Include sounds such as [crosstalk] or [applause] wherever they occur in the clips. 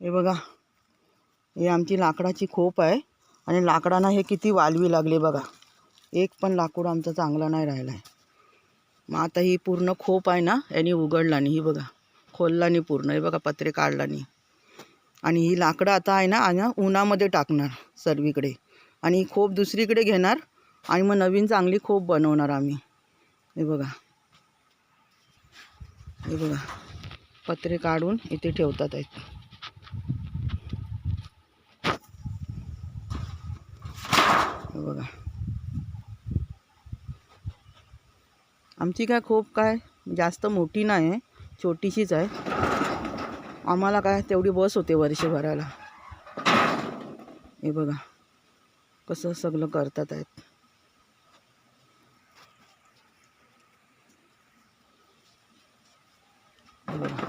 हे बघा. हे आमची लाकडाची खोप आहे आणि लाकडांना हे किती वालवी लागले बघा. एक पण लाकूड आमचा चांगला नाही राहिला आहे मग आता ही पूर्ण खोप आहे ना यांनी उघडला नाही ही बघा खोलला नाही पूर्ण. हे बघा पत्रे काढला नाही आणि ही लाकडं आता आहे ना आणि उन्हामध्ये टाकणार सर्वीकडे. आणि ही खोप दुसरीकडे घेणार आणि मग नवीन चांगली खोप बनवणार आम्ही. हे बघा. हे बघा. पत्रे काढून इथे ठेवतात आहेत. बघा. आमची काय खूप काय जास्त मोठी नाही आहे छोटीशीच आहे. आम्हाला काय तेवढी बस होते वर्षभराला. हे बघा कसं सगळं करतात आहेत. आत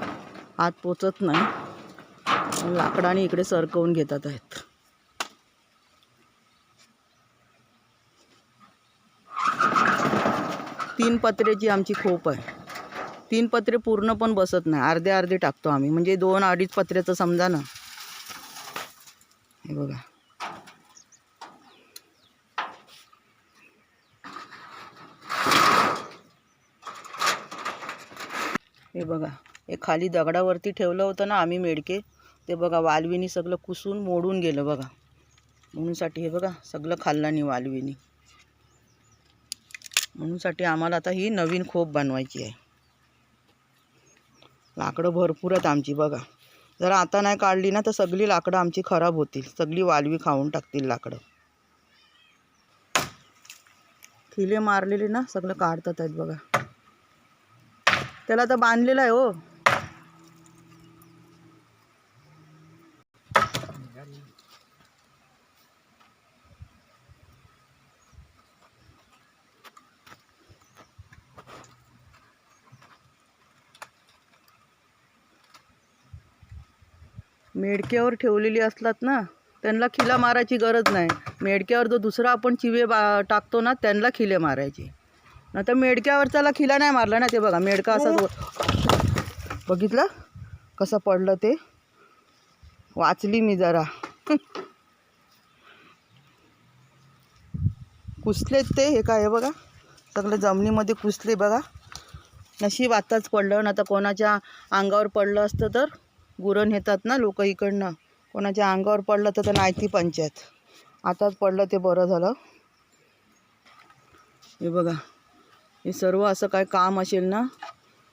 हात पोचत नाही. लाकडाने इकडे सरकवून घेतात आहेत. तीन पत्र्याची आमची खोप आहे. तीन पत्रे पूर्ण पण बसत नाही. अर्धे अर्धे टाकतो आम्ही. म्हणजे दोन अडीच पत्र्याचं समजा ना. हे बघा. हे बघा. हे खाली दगडावरती ठेवलं होतं ना आम्ही मेडके. ते बघा वालवीनी सगळं कुसून मोडून गेलं बघा. म्हणूनसाठी हे बघा सगळं खाल्ल्यानी वालवीनी. म्हणूनसाठी आम्हाला आता ही नवीन खोप बनवायची आहे. लाकडं भरपूर आहेत आमची बघा. जर आता नाही काढली ना तर सगळी लाकडं आमची खराब होतील. सगळी वालवी खाऊन टाकतील लाकडं. खिले मारलेले ना सगळं काढतात आहेत बघा. त्याला तर बांधलेलं आहे हो. मेडक्यावर ठेवलेली असतात ना त्यांना खिला मारायची गरज नाही. मेडक्यावर जो दुसरा आपण चिवे बा टाकतो ना त्यांना खिले मारायचे. नाही तर मेडक्यावरच्याला खिला नाही मारला ना ते बघा मेडका असाच बघितलं? कसं पडलं ते? वाचली मी जरा. [laughs] कुसलेत ते हे काय आहे बघा? सगळं जमिनीमध्ये कुसले बघा. नशीब आताच पडलं ना तर कोणाच्या अंगावर पडलं असतं तर? गुरण येतात ना लोक इकडनं. कोणाच्या अंगावर पडलं तर त्यांना आयती पंचायत. आताच पडलं ते बरं झालं. हे बघा. हे सर्व असं काय काम असेल ना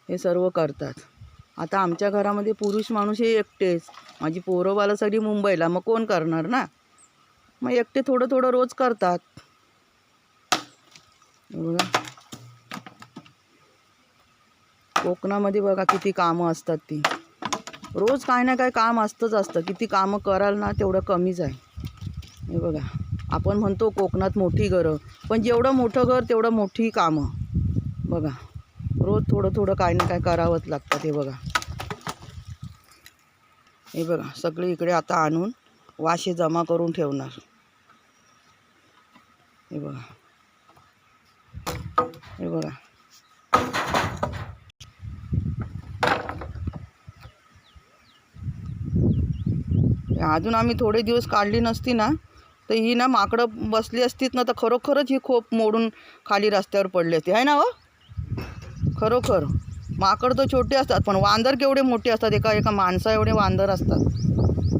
हे सर्व करतात. आता आमच्या घरामध्ये पुरुष माणूस हे एकटेच. माझी पोरंबाला सगळी मुंबईला. मग कोण करणार ना? मग एकटे थोडं थोडं रोज करतात. हे बघा. कोकणामध्ये बघा किती कामं असतात ती. रोज काय ना काय काम असतंच असतं. किती कामं कराल ना तेवढं कमीच आहे. हे बघा. आपण म्हणतो कोकणात मोठी घरं पण जेवढं मोठं घर तेवढं मोठी कामं. बघा. रोज थोडं थोडं काय ना काय करावंच लागतं हे बघा. हे बघा. सगळे इकडे आता आणून वाशे जमा करून ठेवणार. हे बघा. हे बघा. अजून आम्ही थोडे दिवस काढली नसती ना तर ही ना माकडं बसली असतीत ना तर खरोखरच ही खोप मोडून खाली रस्त्यावर पडली असती. आहे ना हो? खरोखर. माकड तर छोटे असतात पण वांदर केवढे मोठे असतात एका एका माणसा एवढे वांदर असतात.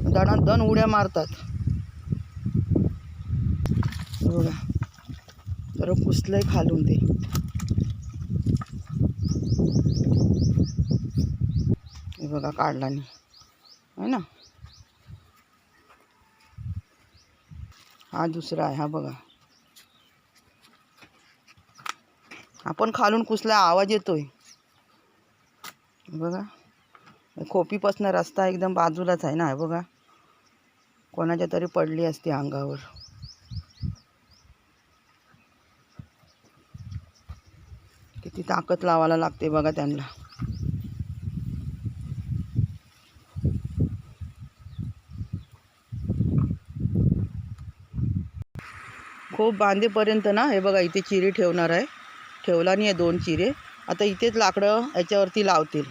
दणात दण उड्या मारतात. बघा. तर पुसलंय खालून ते. हे बघा काढला नाही आहे ना? हा दुसरा आहे हा बघा. आपण खालून कुसला आवाज येतोय. बघा. खोपीपासून रस्ता एकदम बाजूलाच आहे ना बघा. कोणाच्या तरी पडली असते अंगावर. किती ताकद लावायला लागते बघा त्यांना. खूप बांधेपर्यंत ना हे बघा इथे चिरे ठेवणार आहे. ठेवला नाही आहे दोन चिरे. आता इथेच लाकडं याच्यावरती लावतील.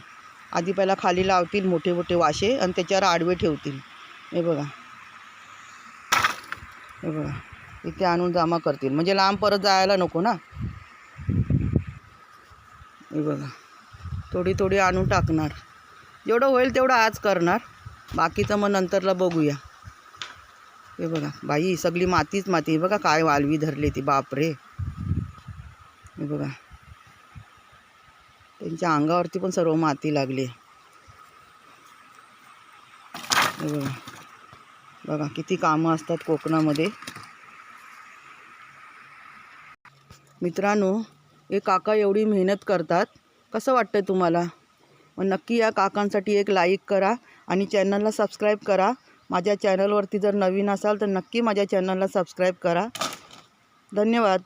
आधी पहिला खाली लावतील मोठे मोठे वाशे आणि त्याच्यावर आडवे ठेवतील. हे बघा. हे बघा. इथे आणून जमा करतील. म्हणजे लांब परत जायला नको ना. हे बघा. थोडी थोडी आणून टाकणार. जेवढं होईल तेवढं आज करणार. बाकीचं मग नंतरला बघूया. हे बघा बाई सगळी मातीच माती. बघा काय वालवी धरली ती बापरे. हे बघा. त्यांच्या अंगावरती पण सर्व माती लागली. हे बघा. बघा किती कामं असतात कोकणामध्ये. मित्रांनो हे काका एवढी मेहनत करतात. कसं वाटतं तुम्हाला? मग नक्की या काकांसाठी एक लाईक करा आणि चॅनलला सबस्क्राईब करा. माझ्या चॅनलवरती जर नवीन असाल तर नक्की माझ्या चॅनलला सबस्क्राईब करा. धन्यवाद.